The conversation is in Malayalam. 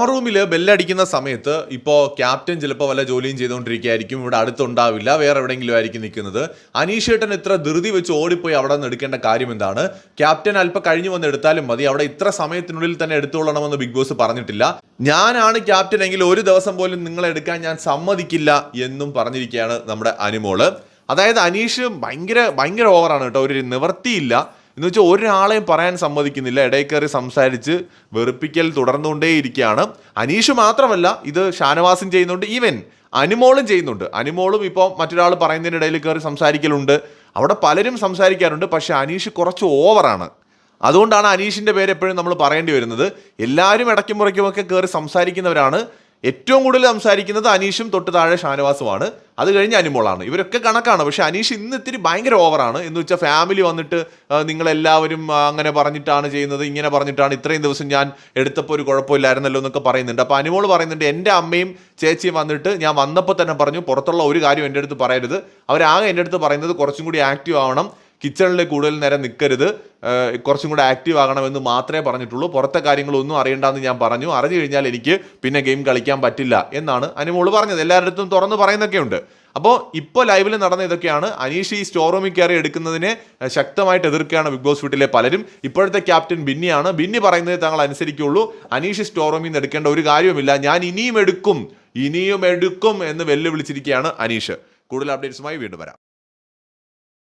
റൂമിൽ ബെല്ലടിക്കുന്ന സമയത്ത് ഇപ്പോൾ ക്യാപ്റ്റൻ ചിലപ്പോൾ വല്ല ജോലിയും ചെയ്തുകൊണ്ടിരിക്കുകയായിരിക്കും. ഇവിടെ അടുത്തുണ്ടാവില്ല. വേറെ എവിടെയെങ്കിലും ആയിരിക്കും നിൽക്കുന്നത്. അനീഷേട്ടൻ ഇത്ര ധൃതി വെച്ച് ഓടിപ്പോയി അവിടെ നിന്ന് എടുക്കേണ്ട കാര്യം എന്താണ്? ക്യാപ്റ്റൻ അല്പം കഴിഞ്ഞു വന്ന് എടുത്താലും മതി. അവിടെ ഇത്ര സമയത്തിനുള്ളിൽ തന്നെ എടുത്തുകൊള്ളണമെന്ന് ബിഗ് ബോസ് പറഞ്ഞിട്ടില്ല. ഞാനാണ് ക്യാപ്റ്റൻ എങ്കിൽ ഒരു ദിവസം പോലും നിങ്ങളെ എടുക്കാൻ ഞാൻ സമ്മതിക്കില്ല എന്നും പറഞ്ഞിരിക്കുകയാണ് നമ്മുടെ അനുമോൾ. അതായത് അനീഷ് ഭയങ്കര ഭയങ്കര ഓവറാണ് കേട്ടോ. ഒരു നിവർത്തിയില്ല. എന്ന് വെച്ചാൽ ഒരാളെയും പറയാൻ സമ്മതിക്കുന്നില്ല. ഇടയിൽ കയറി സംസാരിച്ച് വെറുപ്പിക്കൽ തുടർന്നുകൊണ്ടേയിരിക്കുകയാണ്. അനീഷ് മാത്രമല്ല ഇത് ഷാനവാസും ചെയ്യുന്നുണ്ട് ഈവൻ അനുമോളും ചെയ്യുന്നുണ്ട്. അനുമോളും ഇപ്പോൾ മറ്റൊരാൾ പറയുന്നതിനിടയിൽ കയറി സംസാരിക്കലുണ്ട്. അവിടെ പലരും സംസാരിക്കാറുണ്ട് പക്ഷേ അനീഷ് കുറച്ച് ഓവറാണ്. അതുകൊണ്ടാണ് അനീഷിന്റെ പേര് എപ്പോഴും നമ്മൾ പറയേണ്ടി വരുന്നത്. എല്ലാവരും ഇടയ്ക്കും മുറയ്ക്കുമൊക്കെ കയറി സംസാരിക്കുന്നവരാണ്. ഏറ്റവും കൂടുതൽ സംസാരിക്കുന്നത് അനീഷും തൊട്ട് താഴെ ഷാനവാസുമാണ്. അത് കഴിഞ്ഞ് അനിമോളാണ്. ഇവരൊക്കെ കണക്കാണ്. പക്ഷേ അനീഷ് ഇന്ന് ഇത്തിരി ഭയങ്കര ഓവറാണ്. എന്ന് വെച്ചാൽ ഫാമിലി വന്നിട്ട് നിങ്ങളെല്ലാവരും അങ്ങനെ പറഞ്ഞിട്ടാണ് ചെയ്യുന്നത് ഇങ്ങനെ പറഞ്ഞിട്ടാണ് ഇത്രയും ദിവസം ഞാൻ എടുത്തപ്പോൾ ഒരു കുഴപ്പമില്ലായിരുന്നല്ലോ എന്നൊക്കെ പറയുന്നുണ്ട്. അപ്പോൾ അനിമോൾ പറയുന്നുണ്ട് എന്റെ അമ്മയും ചേച്ചിയും വന്നിട്ട് ഞാൻ വന്നപ്പോൾ തന്നെ പറഞ്ഞു പുറത്തുള്ള ഒരു കാര്യം എന്റെ അടുത്ത് പറയരുത്. അവരാകെ എന്റെ അടുത്ത് പറയുന്നത് കുറച്ചും കൂടി ആക്റ്റീവ് ആവണം. കിച്ചണിൽ കൂടുതൽ നേരം നിൽക്കരുത് കുറച്ചും കൂടെ ആക്റ്റീവ് ആകണമെന്ന് മാത്രമേ പറഞ്ഞിട്ടുള്ളൂ. പുറത്തെ കാര്യങ്ങളൊന്നും അറിയണ്ടെന്ന് ഞാൻ പറഞ്ഞു. അറിഞ്ഞു കഴിഞ്ഞാൽ എനിക്ക് പിന്നെ ഗെയിം കളിക്കാൻ പറ്റില്ല എന്നാണ് അനുമോൾ പറഞ്ഞത്. എല്ലാവരുടെ തുറന്ന് പറയുന്നൊക്കെ ഉണ്ട്. അപ്പോൾ ഇപ്പോൾ ലൈവിൽ നടന്ന ഇതൊക്കെയാണ്. അനീഷ് ഈ സ്റ്റോർ റൂമിൽ കയറി എടുക്കുന്നതിനെ ശക്തമായിട്ട് എതിർക്കുകയാണ് ബിഗ് ബോസ് വീട്ടിലെ പലരും. ഇപ്പോഴത്തെ ക്യാപ്റ്റൻ ബിന്നിയാണ്. ബിന്നി പറയുന്നത് താങ്കൾ അനുസരിക്കുള്ളൂ. അനീഷ് സ്റ്റോർ റൂമിൽ നിന്ന് എടുക്കേണ്ട ഒരു കാര്യവുമില്ല. ഞാൻ ഇനിയും എടുക്കും. ഇനിയും എടുക്കും എന്ന് വെല്ലുവിളിച്ചിരിക്കുകയാണ് അനീഷ്. കൂടുതൽ അപ്ഡേറ്റ്സുമായി വീണ്ടും വരാം.